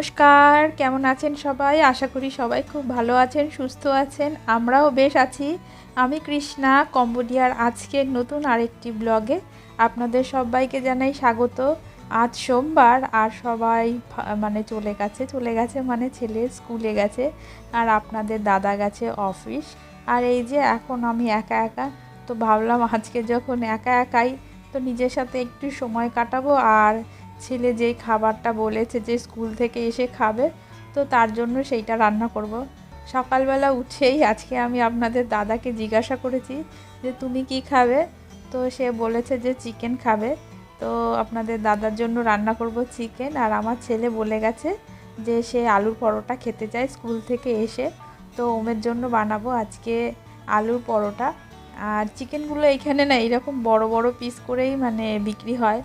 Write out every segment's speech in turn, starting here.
নমস্কার, কেমন আছেন সবাই? আশা করি সবাই খুব ভালো আছেন, সুস্থ আছেন। আমরাও বেশ আছি। আমি কৃষ্ণা, কম্বোডিয়ার আজকের নতুন আরেকটি ব্লগে আপনাদের সবাইকে জানাই স্বাগত। আজ সোমবার আর সবাই মানে চলে গেছে চলে গেছে মানে ছেলে স্কুলে গেছে আর আপনাদের দাদা গেছে অফিস। আর এই যে এখন আমি একা একা, তো ভাবলাম আজকে যখন একা একাই, তো নিজের সাথে একটু সময় কাটাবো আর ছেলে যেই খাবারটা বলেছে যে স্কুল থেকে এসে খাবে, তো তার জন্য সেইটা রান্না করব। সকালবেলা উঠেই আজকে আমি আপনাদের দাদাকে জিজ্ঞাসা করেছি যে, তুমি কি খাবে? তো সে বলেছে যে, চিকেন খাবে। তো আপনাদের দাদার জন্য রান্না করব চিকেন, আর আমার ছেলে বলে গেছে যে, সে আলুর পরোটা খেতে চায় স্কুল থেকে এসে। তো ওমের জন্য বানাবো আজকে আলুর পরোটা। আর চিকেনগুলো এখানে না এরকম বড় বড় পিস করেই মানে বিক্রি হয়।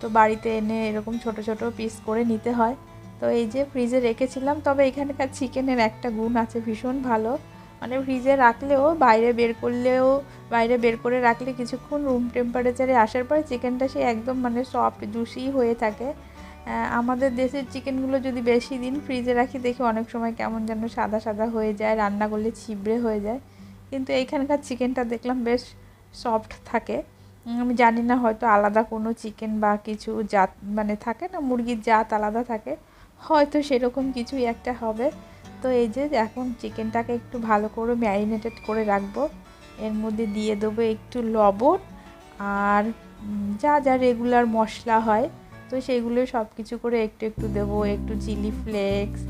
তো বাড়িতে এনে এরকম ছোট ছোট পিস করে নিতে হয়। তো এই যে ফ্রিজে রেখেছিলাম, তবে এখানকার চিকেনের একটা গুণ আছে, ভীষণ ভালো। মানে ফ্রিজে রাখলেও, বাইরে বের করলেও, বাইরে বের করে রাখলে কিছুক্ষণ রুম টেম্পারেচারে আসার পরে চিকেনটা সে একদম মানে সফট জুসি হয়ে থাকে। আমাদের দেশের চিকেনগুলো যদি বেশি দিন ফ্রিজে রাখি, দেখি অনেক সময় কেমন যেন সাদা সাদা হয়ে যায়, রান্না করলে ছিবড়ে হয়ে যায়। কিন্তু এইখানকার চিকেনটা দেখলাম বেশ সফট থাকে। আমি জানি না, হয়তো আলাদা কোনো চিকেন বা কিছু জাত মানে থাকে না, মুরগির জাত আলাদা থাকে। হয়তো সেরকম কিছুই একটা হবে। তো এই যে এখন চিকেনটাকে একটু ভালো করে ম্যারিনেটেড করে রাখব। এর মধ্যে দিয়ে দেবো একটু লবণ আর যা যা রেগুলার মশলা হয়। তো সেইগুলো সব কিছু করে একটু একটু দেবো, একটু চিলি ফ্লেক্স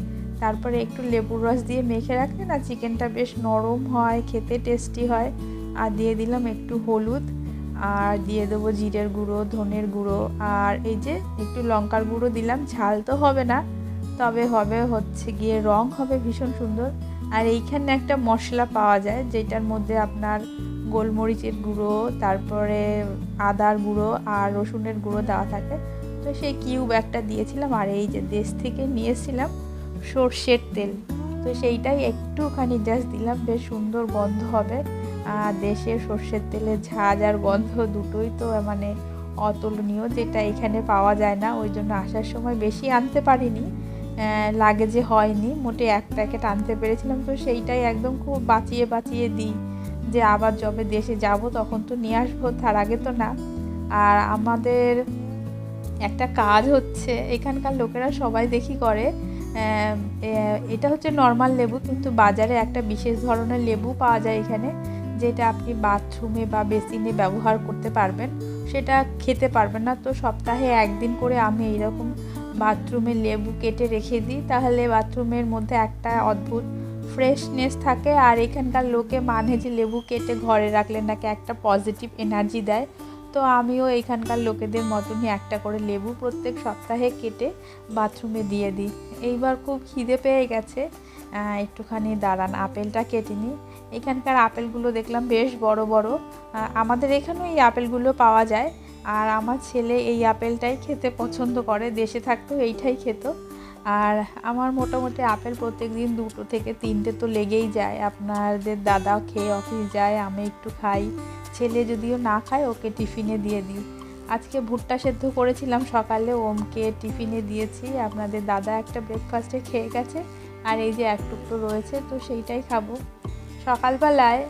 তারপরে একটু লেবুর রস দিয়ে মেখে রাখলে না চিকেনটা বেশ নরম হয়, খেতে টেস্টি হয়। আর দিয়ে দিলাম একটু হলুদ। আর দিয়ে দেবো জিরের গুঁড়ো, ধনের গুঁড়ো। আর এই যে একটু লঙ্কার গুঁড়ো দিলাম, ঝাল তো হবে না, তবে হবে হচ্ছে গিয়ে রং হবে ভীষণ সুন্দর। আর এইখানে একটা মশলা পাওয়া যায়, যেটার মধ্যে আপনার গোলমরিচের গুঁড়ো, তারপরে আদার গুঁড়ো আর রসুনের গুঁড়ো দেওয়া থাকে। তো সেই কিউব একটা দিয়েছিলাম, আর এই যে দেশ থেকে নিয়েছিলাম সর্ষের তেল। তো সেইটাই একটুখানি জাস্ট দিলাম, বেশ সুন্দর গন্ধ হবে। দেশের সর্ষের তেলের ঝাঁজ আর গন্ধ দুটোই তো মানে অতুলনীয় যেটা এখানে পাওয়া যায় না। ওই জন্য আসার সময় বেশি আনতে পারিনি। আহ, লাগে যে হয়নি মোটে এক প্যাকেট আনতে পেরেছিলাম। তো সেইটাই একদম খুব বাঁচিয়ে বাঁচিয়ে দিই যে আবার যবে দেশে যাব তখন তো নিয়ে আসব তার আগে তো না। আর আমাদের একটা কাজ হচ্ছে এখানকার লোকেরা সবাই দেখি করে এটা হচ্ছে নর্মাল লেবু কিন্তু বাজারে একটা বিশেষ ধরনের লেবু পাওয়া যায় এখানে। যেটা আপনি বাথরুমে বা বেসিনে ব্যবহার করতে পারবেন, সেটা খেতে পারবেন না। তো সপ্তাহে একদিন করে আমি এইরকম বাথরুমে লেবু কেটে রেখে দিই। তাহলে বাথরুমের মধ্যে একটা অদ্ভুত ফ্রেশনেস থাকে। আর এখানকার লোকে মানে যে লেবু কেটে ঘরে রাখলে নাকি একটা পজিটিভ এনার্জি দেয়। তো আমিও এখানকার লোকেদের মতনই একটা করে লেবু প্রত্যেক সপ্তাহে কেটে বাথরুমে দিয়ে দিই। এইবার খুব খিদে পেয়ে গেছে। একটুখানি দাঁড়ান, আপেলটা কেটে নিই। এখানকার আপেলগুলো দেখলাম বেশ বড় বড়। আমাদের এখানেও এই আপেলগুলো পাওয়া যায়। আর আমার ছেলে এই আপেলটাই খেতে পছন্দ করে, দেশে থাকতো এইটাই খেত। আর আমার মোটামুটি আপেল প্রত্যেক দিন দুটো থেকে তিনটে তো লেগেই যায়। আপনাদের দাদা খেয়ে অফিস যায়, আমি একটু খাই। ছেলে যদিও না খায়, ওকে টিফিনে দিয়ে দিই। আজকে ভুট্টা সেদ্ধ করেছিলাম সকালে, ওমকে টিফিনে দিয়েছি। আপনাদের দাদা একটা ব্রেকফাস্টে খেয়ে গেছে। আর এই যে এক টুকরো রয়েছে, তো সেইটাই খাব। সকালবেলায়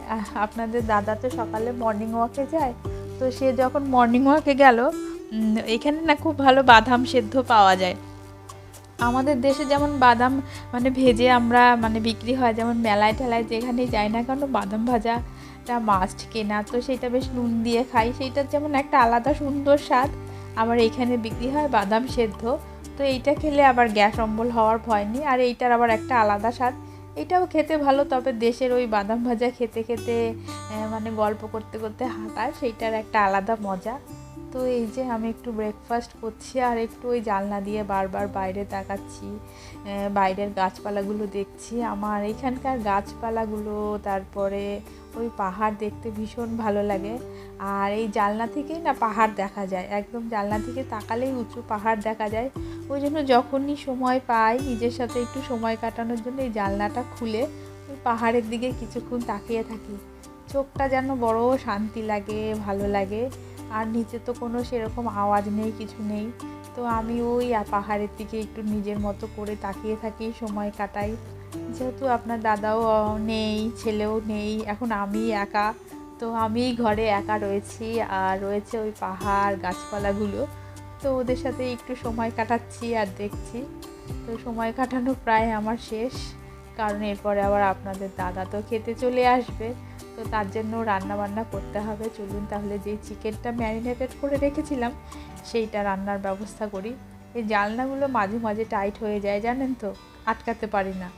আপনাদের দাদা তো সকালে মর্নিং ওয়াকে যায়, তো সে যখন মর্নিং ওয়াকে গেল এখানে না খুব ভালো বাদাম সেদ্ধ পাওয়া যায়। আমাদের দেশে যেমন বাদাম মানে ভেজে আমরা মানে বিক্রি হয়, যেমন মেলায় টেলায় যেখানেই যাই না কেন বাদাম ভাজাটা মাস্ট কেনা, তো সেটা বেশ নুন দিয়ে খাই। সেইটার যেমন একটা আলাদা সুন্দর স্বাদ। আবার এইখানে বিক্রি হয় বাদাম সেদ্ধ। তো এইটা খেলে আবার গ্যাস অম্বল হওয়ার ভয় নেই। আর এইটার আবার একটা আলাদা স্বাদ। এটাও খেতে ভালো, তবে দেশের ওই বাদাম ভাজা খেতে খেতে মানে গল্প করতে করতে হাঁটা সেইটার একটা আলাদা মজা। তো এই যে আমি একটু ব্রেকফাস্ট করছি আর একটু ওই জানলা দিয়ে বারবার বাইরে তাকাচ্ছি বাইরের গাছপালাগুলো দেখছি। আমার এখানকার গাছপালাগুলো, তারপরে ওই পাহাড় দেখতে ভীষণ ভালো লাগে। আর এই জানলা থেকেই না পাহাড় দেখা যায়। একদম জানলা থেকে তাকালেই উঁচু পাহাড় দেখা যায়। ওই জন্য যখনই সময় পাই নিজের সাথে একটু সময় কাটানোর জন্য এই জানলাটা খুলে ওই পাহাড়ের দিকে কিছুক্ষণ তাকিয়ে থাকি। চোখটা যেন বড় শান্তি লাগে, ভালো লাগে। আর নিচে তো কোনো সেরকম আওয়াজ নেই, কিছু নেই। তো আমি ওই পাহাড়ের দিকে একটু নিজের মতো করে তাকিয়ে থাকি, সময় কাটাই। যেহেতু আপনার দাদাও নেই, ছেলেও নেই, এখন আমি একা। তো আমি ঘরে একা রয়েছি। আর রয়েছে ওই পাহাড় গাছপালাগুলো। তো ওদের সাথে একটু সময় কাটাচ্ছি আর দেখছি। তো সময় কাটানো প্রায় আমার শেষ। কারণ এরপরে আবার আপনাদের দাদা তো খেতে চলে আসবে। তো তার জন্য রান্না বান্না করতে হবে। চলুন তাহলে যেই চিকেনটা ম্যারিনেটেড করে রেখেছিলাম, সেইটা রান্নার ব্যবস্থা করি। এই জালনাগুলো মাঝে মাঝে টাইট হয়ে যায়, জানেন তো? আটকাতে পারি না।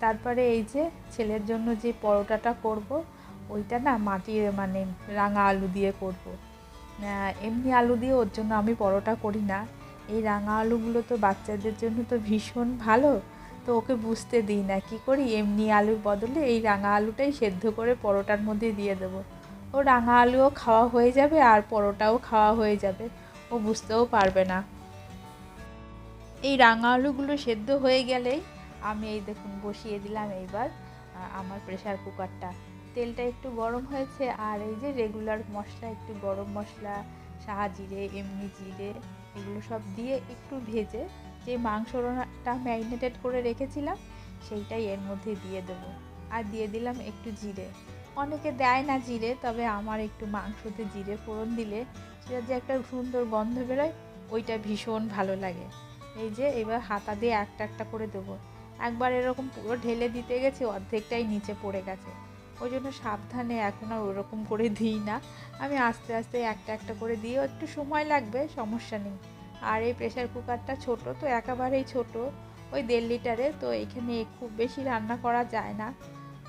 তারপরে এই যে ছেলের জন্য যে পরোটাটা করব, ওইটা না মাটির মানে রাঙা আলু দিয়ে করব। এমনি আলু দিয়ে ওর জন্য আমি পরোটা করি না। এই রাঙা আলুগুলো তো বাচ্চাদের জন্য তো ভীষণ ভালো। তো ওকে বুঝতে দিই না, কি করি? এমনি আলুর বদলে এই রাঙা আলুটাই সেদ্ধ করে পরোটার মধ্যে দিয়ে দেবো। ও রাঙা আলুও খাওয়া হয়ে যাবে আর পরোটাও খাওয়া হয়ে যাবে। ও বুঝতেও পারবে না। এই রাঙা আলুগুলো সেদ্ধ হয়ে গেলেই আমি এই দেখুন বসিয়ে দিলাম এইবার আমার প্রেশার কুকারটা তেলটা একটু গরম হয়েছে আর এই যে রেগুলার মশলা, একটু গরম মশলা, সাহা জিরে, এমনি জিরে, এগুলো সব দিয়ে একটু ভেজে যে মাংসটা ম্যারিনেটেড করে রেখেছিলাম, সেইটাই এর মধ্যে দিয়ে দেবো। আর দিয়ে দিলাম একটু জিরে। অনেকে দেয় না জিরে, তবে আমার একটু মাংসতে জিরে ফোড়ন দিলে সেটা যে একটা সুন্দর গন্ধ বেরোয়, ওইটা ভীষণ ভালো লাগে। এই যে এবার হাতা দিয়ে একটা একটা করে দেবো। একবার এরকম পুরো ঢেলে দিতে গেছে, অর্ধেকটাই নিচে পড়ে গেছে। ওই জন্য সাবধানে এখন আর ওরকম করে দিই না। আমি আস্তে আস্তে একটা একটা করে দিয়ে একটু সময় লাগবে, সমস্যা নেই। আর এই প্রেশার কুকারটা ছোট, তো একেবারেই ছোট, ওই দেড় লিটারে তো এখানে খুব বেশি রান্না করা যায় না।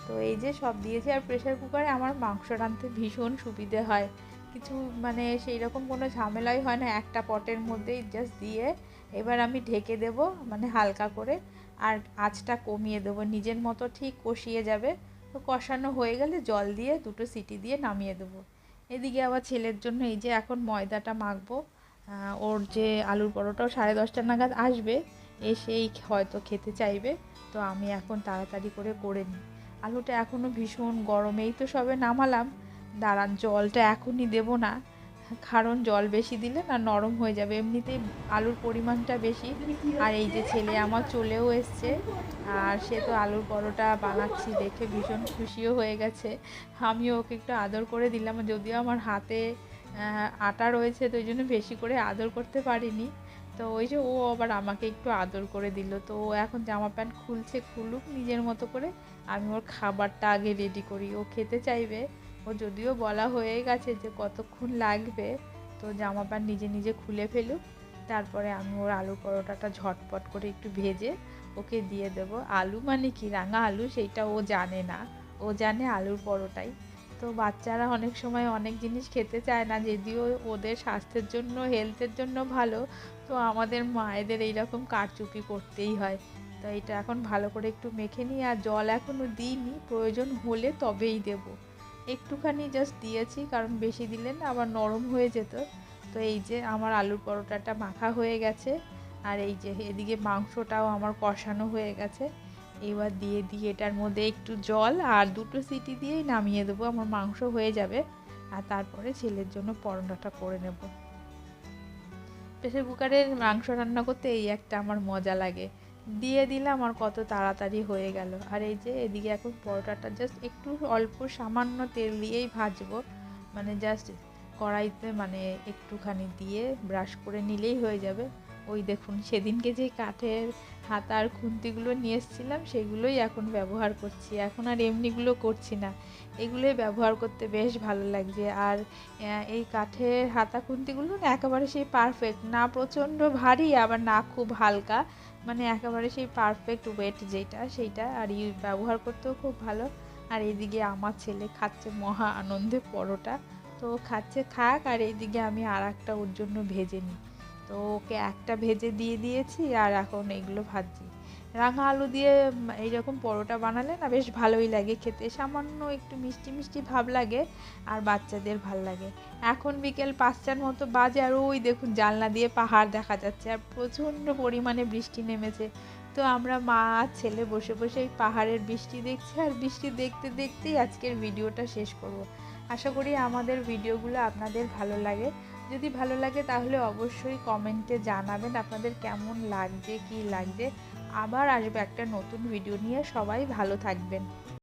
তো এই যে সব দিয়েছি, আর প্রেশার কুকারে আমার মাংস রাঁধতে ভীষণ সুবিধে হয়। কিছু মানে সেই রকম কোনো ঝামেলাই হয় না, একটা পটের মধ্যেই জাস্ট দিয়ে এবার আমি ঢেকে দেব মানে হালকা করে, আর আঁচটা কমিয়ে দেবো, নিজের মতো ঠিক কষিয়ে যাবে। তো কষানো হয়ে গেলে জল দিয়ে দুটো সিটি দিয়ে নামিয়ে দেবো। এদিকে আবার ছেলের জন্য এই যে এখন ময়দাটা মাখবো ওর যে আলুর পরোটাও সাড়ে দশটা নাগাদ আসবে এসেই হয়তো খেতে চাইবে, তো আমি এখন তাড়াতাড়ি করে করে নিই। আলুটা এখনও ভীষণ গরমেই তো সবে নামালাম, দাঁড়ান, জলটা এখনই দেব না কারণ জল বেশি দিলে না নরম হয়ে যাবে। এমনিতেই আলুর পরিমাণটা বেশি। আর এই যে ছেলে আমার চলেও এসছে। আর সে তো আলুর পরোটা বানাচ্ছি দেখে ভীষণ খুশিও হয়ে গেছে। আমিও ওকে একটু আদর করে দিলাম। যদিও আমার হাতে আটা রয়েছে, তো ওই জন্য বেশি করে আদর করতে পারিনি। তো ওই যে ও আবার আমাকে একটু আদর করে দিল। তো ও এখন জামা প্যান্ট খুলছে, খুলুক নিজের মতো করে। আমি ওর খাবারটা আগে রেডি করি। ও খেতে চাইবে। ও যদিও বলা হয়ে গেছে যে কতক্ষণ লাগবে, তো জামা প্যান্ট নিজে নিজে খুলে ফেলুক, তারপরে আমি ওর আলু পরোটাটা ঝটপট করে একটু ভেজে ওকে দিয়ে দেবো। আলু মানে কি? রাঙা আলু, সেইটা ও জানে না। ও জানে আলুর পরোটাই। তো বাচ্চারা অনেক সময় অনেক জিনিস খেতে চায় না, যদিও ওদের স্বাস্থ্যের জন্য, হেলথের জন্য ভালো। তো আমাদের মায়েদের এইরকম কারচুপি করতেই হয়। তো এটা এখন ভালো করে একটু মেখে নিই, আর জল এখনও দিইনি, প্রয়োজন হলে তবেই দেব। একটুখানি জাস্ট দিয়েছি, কারণ বেশি দিলেন আবার নরম হয়ে যেত। তো এই যে আমার আলুর পরোটাটা মাখা হয়ে গেছে, আর এই যে এদিকে মাংসটাও আমার কষানো হয়ে গেছে। এবার দিয়ে দিয়ে এটার মধ্যে একটু জল আর দুটো সিটি দিয়েই নামিয়ে দেবো, আমার মাংস হয়ে যাবে। আর তারপরে ছেলের জন্য পরোটাটা করে নেব। প্রেসার কুকারের মাংস রান্না করতে এই একটা আমার মজা লাগে। দিয়ে দিলাম আর কত তাড়াতাড়ি হয়ে গেল। আর এই যে এদিকে এখন পরোটাটা জাস্ট একটু অল্প সামান্য তেল দিয়েই ভাজবো। মানে জাস্ট কড়াইতে মানে একটুখানি দিয়ে ব্রাশ করে নিলেই হয়ে যাবে। ওই দেখুন, সেদিনকে যে কাঠের হাতার খুন্তিগুলো নিয়ে এসেছিলাম, সেগুলোই এখন ব্যবহার করছি। এখন আর এমনিগুলো করছি না। এগুলোই ব্যবহার করতে বেশ ভালো লাগছে। আর এই কাঠের হাতা খুন্তিগুলো না একেবারে সেই পারফেক্ট না প্রচণ্ড ভারী, আবার না খুব হালকা। মানে একেবারে সেই পারফেক্ট ওয়েট যেটা, সেইটা আর ব্যবহার করতেও খুব ভালো। আর এইদিকে আমার ছেলে খাচ্ছে মহা আনন্দে পরোটা। তো খাচ্ছে, খাক, আর এইদিকে আমি আর একটা ওর জন্য ভেজে নিই। তো ওকে একটা ভেজে দিয়ে দিয়েছি, আর এখন এগুলো ভাজছি। রাঙা আলু দিয়ে এইরকম পরোটা বানালে না বেশ ভালোই লাগে খেতে। সামান্য একটু মিষ্টি মিষ্টি ভাব লাগে আর বাচ্চাদের ভালো লাগে। এখন বিকেল পাঁচটার মতো বাজে আর ওই দেখুন জানলা দিয়ে পাহাড় দেখা যাচ্ছে আর প্রচণ্ড পরিমাণে বৃষ্টি নেমেছে। তো আমরা মা ছেলে বসে বসে এই পাহাড়ের বৃষ্টি দেখছি আর বৃষ্টি দেখতে দেখতেই আজকের ভিডিওটা শেষ করব। আশা করি আমাদের ভিডিওগুলো আপনাদের ভালো লাগে। যদি ভালো লাগে তাহলে অবশ্যই কমেন্টে জানাবেন আপনাদের কেমন লাগছে, কি লাগছে। আবার আসবে একটা নতুন ভিডিও নিয়ে। সবাই ভালো থাকবেন।